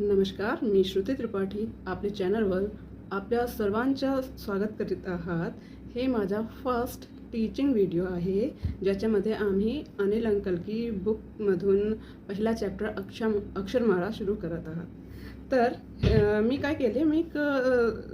नमस्कार मी श्रुती त्रिपाठी आपल्या चॅनलवर आपल्या सर्वांच्या स्वागत करीत आहात. हे माझा फर्स्ट टीचिंग व्हिडिओ आहे ज्याच्यामध्ये आम्ही अनिल अंकल की बुकमधून पहिला चॅप्टर अक्षम अक्षरमाळा सुरू करत आहात. तर मी काय केले मी एक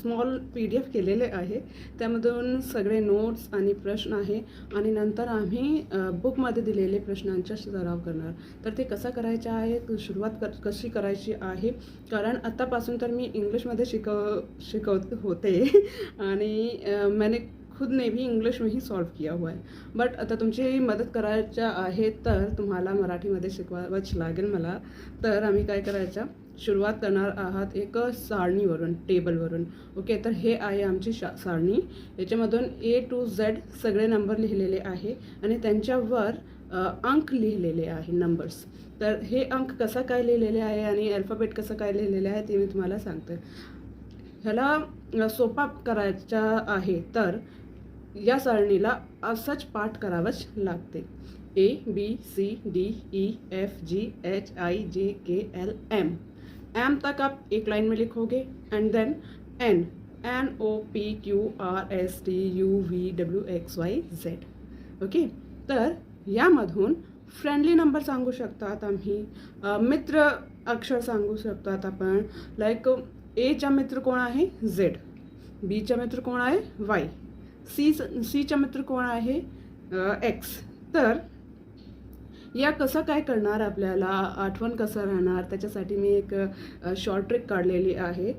स्मॉल पी डी एफ केलेले आहे. त्यामधून सगळे नोट्स आणि प्रश्न आहे आणि नंतर आम्ही बुकमध्ये दिलेले प्रश्नांचा सराव करणार. तर ते कसं करायचं आहे सुरुवात कर कशी करायची आहे? कारण आत्तापासून तर मी इंग्लिशमध्ये शिकव शिकवत होते. आणि मॅने मैंने खुद ने भी इंग्लिश में ही सॉल्व किया हुआ है. बट आता तुमची मदत करायच्या आहे तर तुम्हाला मराठीमध्ये शिकवावंच लागेल मला. तर आम्ही काय करायचं? सुरुवात करणार आहात एक सारणीवरून टेबलवरून. ओके तर हे आहे आमची शा सारणी. याच्यामधून ए टू झेड सगळे नंबर लिहिलेले आहे आणि त्यांच्यावर अंक लिहिलेले आहे नंबर्स तर हे अंक कसा काय लिहिलेले आहे आणि अल्फाबेट कसं काय लिहिलेले आहे ते मी तुम्हाला सांगते. ह्याला सोपा करायचा आहे तर या सारणीला असंच पाठ करावंच लागते. A B C D E F G H I J K L M M तक आप एक लाइन में लिखोगे and then N N O P Q R S T U V W X Y Z okay तर यामधून friendly number सांगू शकतात आम्ही. मित्र अक्षर सांगू शकतात आपण. लाईक एचा मित्र कोण आहे? झेड बीचा मित्र कोण आहे? वाय सी सीचा मित्र कोण आहे? एक्स तर या कसं काय करणार आपल्याला? आठवण कसं राहणार? त्याच्यासाठी मी एक शॉर्ट ट्रिक काढलेली आहे.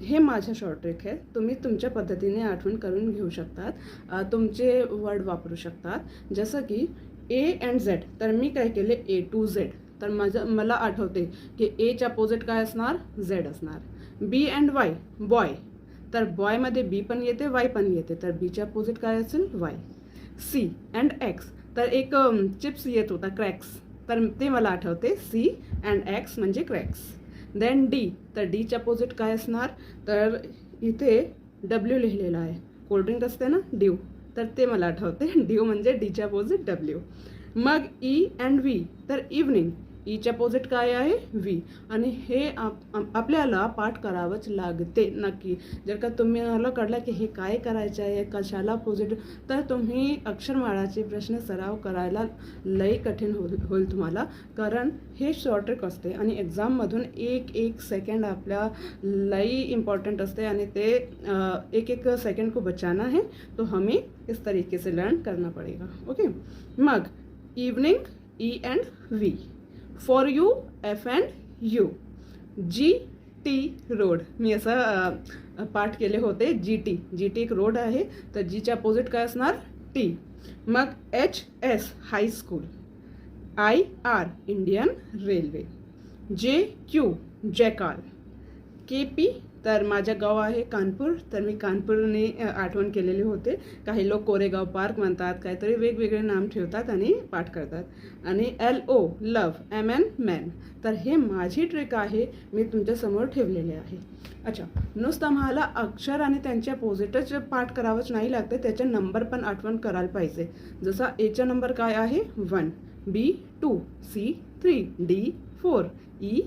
हे माझं शॉर्ट ट्रिक आहे. तुम्ही तुमच्या पद्धतीने आठवण करून घेऊ शकतात. तुमचे वर्ड वापरू शकतात. जसं की ए अँड झेड तर मी काय केले? ए टू झेड तर माझं मला आठवते की एच्या अपोजिट काय असणार? झेड असणार. बी अँड वाय बॉय तर बॉयमध्ये बी पण येते वाय पण येते. तर बीच्या अपोजिट काय असेल? वाय सी अँड एक्स तर एक चिप्स येत होता क्रॅक्स. तर ते मला आठवते सी अँड एक्स म्हणजे क्रॅक्स. देन डी तर डीच्या अपोजिट काय असणार? तर इथे डब्ल्यू लिहिलेलं आहे. कोल्ड्रिंक असते ना ड्यू तर ते मला आठवते ड्यू म्हणजे डीच्या अपोजिट डब्ल्यू मग ई अँड व्ही तर इव्हनिंग ईच्या अपोजिट काय आहे? व्ही आणि हे आप आपल्याला पाठ करावंच लागते नक्की. जर का तुम्हाला कळलं की हे काय करायचं आहे कशाला अपोजिट तर तुम्ही अक्षरमाळाचे प्रश्न सराव करायला लई कठीण होईल होईल तुम्हाला. कारण हे शॉर्टट्रिक असते आणि एक्झाममधून एक एक सेकंड आपल्या लई इम्पॉर्टंट असते आणि ते एक एक सेकंड को बचाना है तो हमें इस तरीके से लर्न करना पड़ेगा. ओके मग evening E and V for U F and U G T road मी असं पाठ केले होते जी टी जी टी एक रोड आहे तर जीच्या अपोजिट काय असणार? टी मग H S high school I R Indian railway J Q jackal K P तर माझं गाव आहे कानपूर. तर मी कानपूरने आठवण केलेले होते. काही लोक कोरेगाव पार्क म्हणतात काहीतरी वेगवेगळे नाम ठेवतात आणि पाठ करतात. आणि L O love M N man तर हे माझी ट्रिक आहे. मी तुमच्यासमोर ठेवलेले आहे. अच्छा नुसतं मला अक्षर आणि त्यांच्या पोजिटच पाठ करावंच नाही लागते. त्याचे नंबर पण आठवण करायला पाहिजे. जसा एचा नंबर काय आहे? One B two C three D four E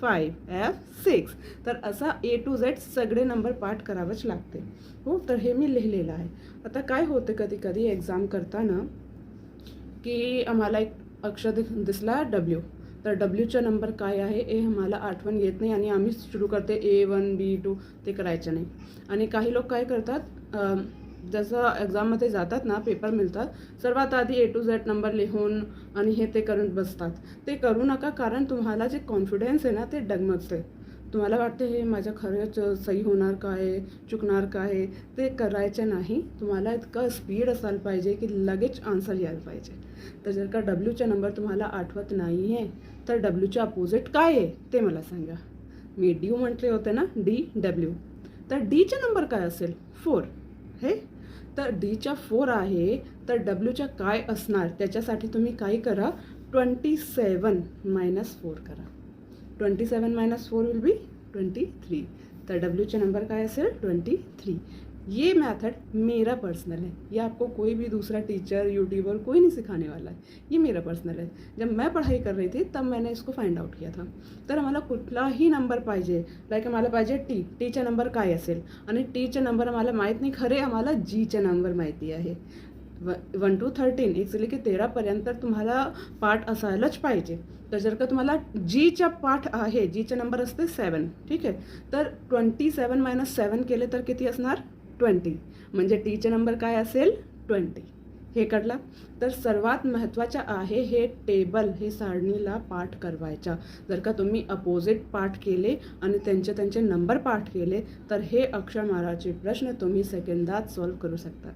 five F six तर असा ए टू झेड सगळे नंबर पाठ करावंच लागते. हो तर हे मी लिहिलेलं आहे. आता काय होतं कधी कधी एक्झाम करताना की आम्हाला एक अक्षर दिस दिसला डब्ल्यू तर डब्ल्यूचा नंबर काय आहे हे आम्हाला आठवण येत नाही आणि आम्ही सुरू करते ए वन बी टू ते करायचं नाही. आणि काही लोक काय करतात जसं एक्झाममध्ये जातात ना पेपर मिळतात सर्वात आधी ए टू झेड नंबर लिहून आणि हे ते करून बसतात. ते करू नका कारण तुम्हाला जे कॉन्फिडन्स आहे ना ते डगमगते तुम्हाला वाटते हे माझं खरंच सही होणार काय चुकणार काय ते करायचं नाही. तुम्हाला इतकं स्पीड असायला पाहिजे की लगेच आन्सर यायला पाहिजे. तर जर का डब्ल्यूचा नंबर तुम्हाला आठवत नाही आहे तर डब्ल्यूच्या अपोजिट काय आहे? ते मला सांगा. मी ड्यू म्हटले होते ना डी डब्ल्यू तर डीचा नंबर काय असेल? फोर हे? तर डीच्या फोर आहे तर डब्ल्यूच्या काय असणार? त्याच्यासाठी तुम्ही काय करा. ट्वेंटी सेवन मायनस फोर करा. Twenty seven minus four will be twenty three तर डब्ल्यूचे नंबर काय असेल? ट्वेंटी थ्री ये मेथड मेरा पर्सनल है। ये आपको कोई भी दूसरा टीचर यूट्यूबर कोई नहीं सिखाने वाला है। ये मेरा पर्सनल आहे जब मैं पढ़ाई कर रही थी तब मैंने इसको फाइंड आउट किया था। तर आम्हाला कुठलाही नंबर पाहिजे? लाईक आम्हाला पाहिजे टी टीचा नंबर काय असेल? आणि टीचा नंबर आम्हाला माहीत नाही. खरे आम्हाला जीचा नंबर माहिती आहे. व वन टू थर्टीन ॲक्च्युली की तेरापर्यंत तुम्हाला पाठ असायलाच पाहिजे. तर जर का तुम्हाला जीचा पाठ आहे जीचा नंबर असते सेवन ठीक आहे? तर ट्वेंटी सेवन मायनस सेवन केले तर किती असणार? ट्वेंटी. म्हणजे टीचे नंबर काय असेल? ट्वेंटी. हे कळला? तर सर्वात महत्त्वाचं आहे हे टेबल हे सारणीला पाठ करवायच्या जर का तुम्ही अपोजिट पाठ केले आणि त्यांचे त्यांचे नंबर पाठ केले तर हे अक्षरमाराचे प्रश्न तुम्ही सेकंदात सॉल्व करू शकता.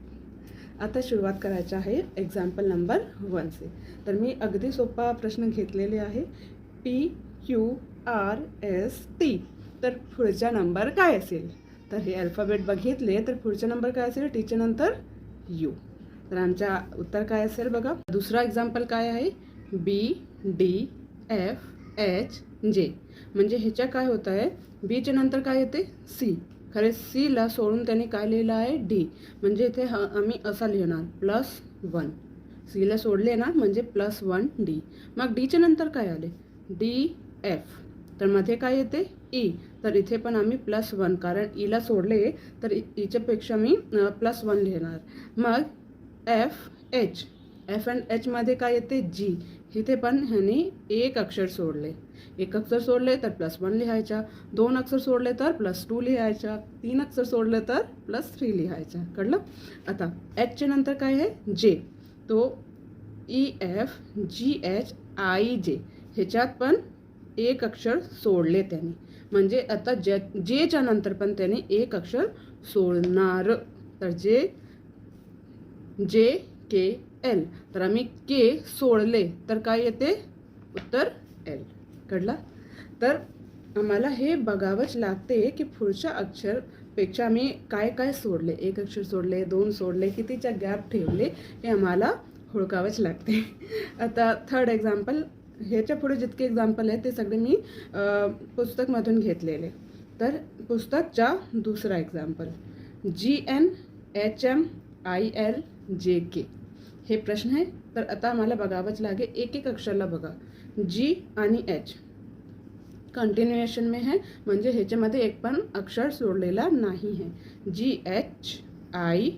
आता सुरुवात करायची आहे एक्झाम्पल नंबर वनचे तर मी अगदी सोपा प्रश्न घेतलेले आहे. P Q R S T तर पुढचा नंबर काय असेल? तर हे अल्फाबेट बघितले तर पुढचा नंबर काय असेल? टीच्या नंतर यू तर आमच्या उत्तर काय असेल बघा? दुसरा एक्झाम्पल काय आहे? बी डी एफ एच जे म्हणजे ह्याच्या काय होत आहे? बीच्या नंतर काय येते? सी खरे सीला सोडून त्याने काय लिहिलं आहे? डी म्हणजे इथे ह आम्ही असा लिहिणार प्लस वन सीला सोडले ना म्हणजे प्लस वन डी मग डीच्या नंतर काय आले? डी एफ तर मध्ये काय येते? ई तर इथे पण आम्ही प्लस वन कारण e ईला सोडले तर e- इ- ईच्यापेक्षा मी प्लस वन लिहिणार. मग एफ एच एफ अँड एचमध्ये काय येते? जी इथे पण ह्याने एक अक्षर सोडले. एक अक्षर सोडले तर प्लस वन लिहायच्या दोन अक्षर सोडले तर प्लस टू लिहायच्या तीन अक्षर सोडले तर प्लस थ्री लिहायच्या कळलं? आता एचच्या नंतर काय आहे? जे तो E F G H I J ह्याच्यात पण एक अक्षर सोडले त्याने. म्हणजे आता ज जेच्या नंतर पण त्याने एक अक्षर सोडणार. तर जे जे के एल. तर आम्ही के सोडले तर काय येते? उत्तर एल. कळला? तर आम्हाला हे बघावंच लागते की पुढच्या अक्षरपेक्षा आम्ही काय काय सोडले? एक अक्षर सोडले दोन सोडले कितीच्या गॅप ठेवले हे आम्हाला हुडकावंच लागते. आता थर्ड एक्झाम्पल ह्याच्या पुढे जितके एक्झाम्पल आहेत ते सगळे मी पुस्तकमधून घेतलेले. तर पुस्तकचा दुसरा example G N H M I L J K हे प्रश्न आहे. तर आता आम्हाला बघावंच लागेल. एक एक अक्षरला बघा. जी आणि एच कंटिन्युएशन में है. म्हणजे ह्याच्यामध्ये एक पण अक्षर सोडलेला नाही आहे. जी एच आय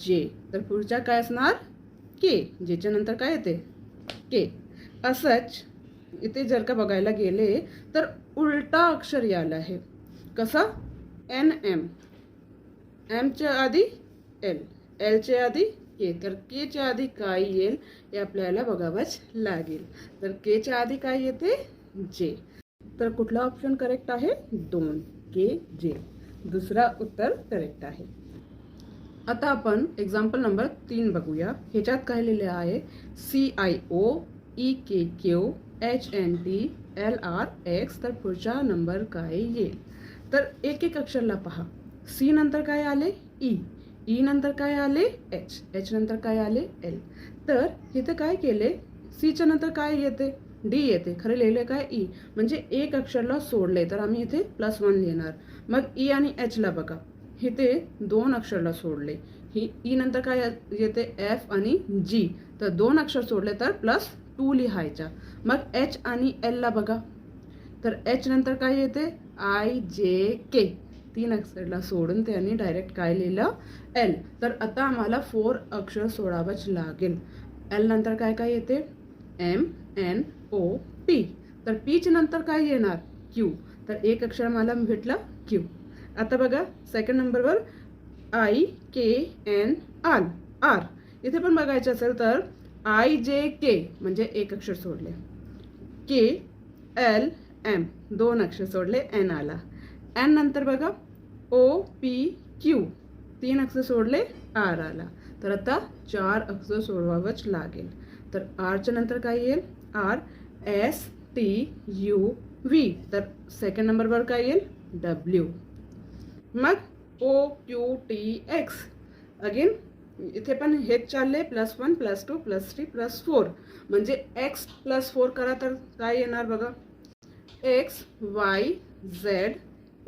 जे तर पुढच्या काय असणार? के ज्याच्यानंतर काय येते? के असंच इथे जर का बघायला गेले तर उलटा अक्षर यायला आहे. कसा? एन एम एमच्या आधी एल एलच्या आधी के तर केच्या आधी काय येईल? हे आपल्याला बघावंच लागेल. तर केच्या आधी काय येते? जे तर कुठला ऑप्शन करेक्ट आहे? दोन. के जे दुसरा उत्तर करेक्ट आहे. आता आपण एक्झाम्पल नंबर तीन बघूया. ह्याच्यात काय लिहिलं आहे? C I O E K Q H N T L R X तर पुढचा नंबर काय येईल? तर एक एक अक्षरला पहा. सी नंतर काय आले? ई ई नंतर काय आले? एच एच नंतर काय आले? एल तर इथं काय केले? सीच्या नंतर काय येते? डी येते. खरं लिहिले काय? ई म्हणजे एक अक्षरला सोडले तर आम्ही इथे प्लस वन लिहिणार. मग ई आणि एचला बघा. इथे दोन अक्षरला सोडले. ही ई नंतर काय येते? एफ आणि जी तर दोन अक्षर सोडले तर प्लस टू लिहायच्या. मग एच आणि एलला बघा. तर एच नंतर काय येते? आय जे के तीन अक्षरला सोडून त्यांनी डायरेक्ट काय लिहिलं? एल तर आता आम्हाला फोर अक्षर सोडावंच लागेल. एल नंतर काय काय येते? एम एन ओ पी तर पीच्या नंतर काय येणार? क्यू तर एक अक्षर मला भेटलं क्यू आता बघा सेकंड नंबरवर I K N R R इथे पण बघायचं असेल तर आय जे के म्हणजे एक अक्षर सोडले. के एल एम दोन अक्षर सोडले एन आला. एन नंतर बघा ओ पी क्यू तीन अक्षर सोडले आर आला. तर आता चार अक्षर सोडवावंच लागेल. तर आरच्या नंतर काय येईल? R S T U V तर सेकंड नंबरवर काय येईल? डब्ल्यू मग O Q T X again इथे पण हेच चालले plus one plus two plus three plus four म्हणजे एक्स प्लस फोर करा तर काय येणार बघा? X Y Z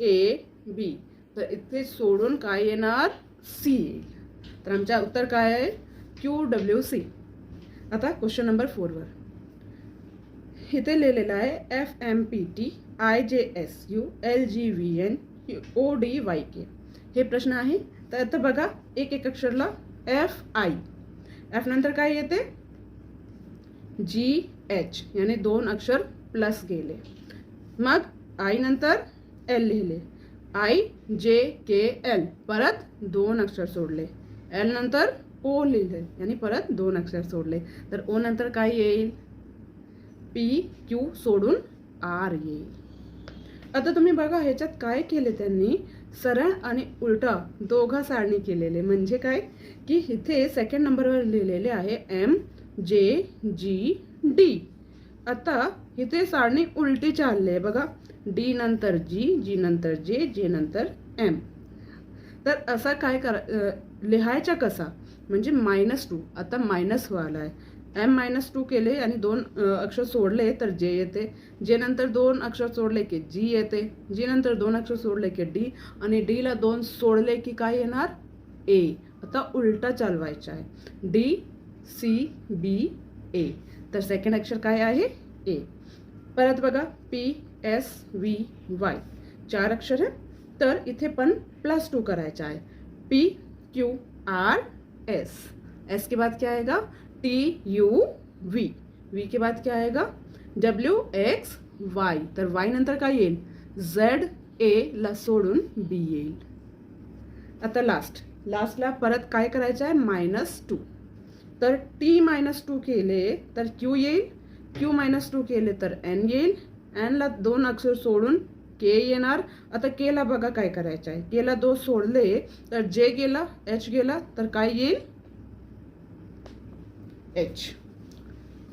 A B तर इथे सोडून काय येणार? सी येईल. तर आमच्या उत्तर काय आहे? क्यू डब्ल्यू सी आता क्वेश्चन नंबर फोरवर इथे लिहिलेलं आहे F M P T I J S U L G V N O D Y K हे प्रश्न आहे. तर आता बघा एक एक अक्षरला एफ आय एफ नंतर काय येते? जी एच याने दोन अक्षर प्लस गेले मग आय नंतर एल लिहिले. आय जे के एल परत दोन अक्षर सोडले. एल नंतर ओ लिहिले. याने परत दोन अक्षर सोडले. तर ओ नंतर काय येईल? पी क्यू सोडून आर येईल. आता तुम्ही बघा ह्याच्यात काय केले त्यांनी? सरळ आणि उलटा दोघा सारणी केलेले. म्हणजे काय? की इथे सेकंड नंबरवर लिहिलेले आहे एम जे जी डी आता इथे सारणी उलटी चालली आहे. बघा डी नंतर जी जी नंतर जे जे नंतर एम तर असा काय करा लिहायचा कसा? म्हणजे मायनस टू आता मायनस व्हायला आहे एम मायनस टू केले आणि दोन अक्षर सोडले तर जे येते. जे नंतर दोन अक्षर सोडले की जी येते. जी नंतर दोन अक्षर सोडले की डी आणि डीला दोन सोडले की काय येणार? ए आता उलटा चालवायचा आहे. डी सी बी ए तर सेकंड अक्षर काय आहे? ए परत बघा. पी एस व्ही वाय चार अक्षर आहे तर इथे पण प्लस टू करायचा आहे. P Q R S S के बाद क्या आएगा? टी यू वी वी के बाद क्या आएगा? डब्ल्यू एक्स वाय तर वाय नंतर काय येईल? झेड ए ला सोडून बी येईल. आता लास्ट लास्टला परत काय करायचं आहे? मायनस टू तर टी मायनस टू केले तर क्यू येईल. क्यू मायनस टू केले तर एन येईल. एनला दोन अक्षर सोडून के येणार. आता केला बघा काय करायचं आहे. केला दो सोडले तर जे गेला एच गेला तर काय येईल? एच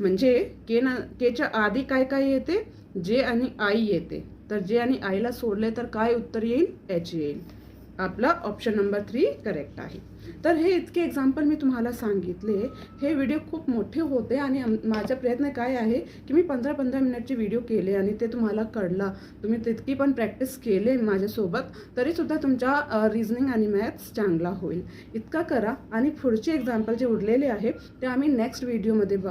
म्हणजे के ना केच्या आधी काय काय येते? जे आणि आई येते. तर जे आणि आईला सोडले तर काय उत्तर येईल? एच येईल. आपला ऑप्शन नंबर थ्री करेक्ट आहे. तर हे इतके एक्झाम्पल मी तुम्हाला सांगितले. हे व्हिडिओ खूप मोठे होते आणि माझा प्रयत्न काय आहे की मी पंधरा पंधरा मिनिटचे व्हिडिओ केले आणि ते तुम्हाला कळला. तुम्ही तितकी पण प्रॅक्टिस केले माझ्यासोबत तरीसुद्धा तुमच्या रिझनिंग आणि मॅथ्स चांगला होईल. इतका करा आणि पुढचे एक्झाम्पल जे उरलेले आहे ते आम्ही नेक्स्ट व्हिडिओमध्ये ब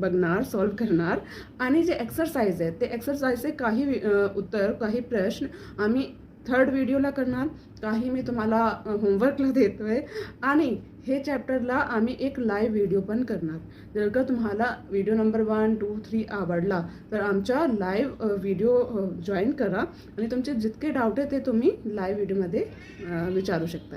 बघणार सॉल्व करणार. आणि जे एक्सरसाइज आहेत ते एक्सरसाइजचे काही उत्तर काही प्रश्न आम्ही थर्ड व्हिडिओला करणार. काही मी तुम्हाला होमवर्कला देतो आहे आणि हे चॅप्टरला आम्ही एक लाईव्ह व्हिडिओ पण करणार. जर का तुम्हाला video number one two three आवडला तर आमच्या लाईव्ह व्हिडिओ जॉईन करा. आणि तुमचे जितके डाऊट आहे ते तुम्ही लाईव्ह व्हिडिओमध्ये विचारू शकता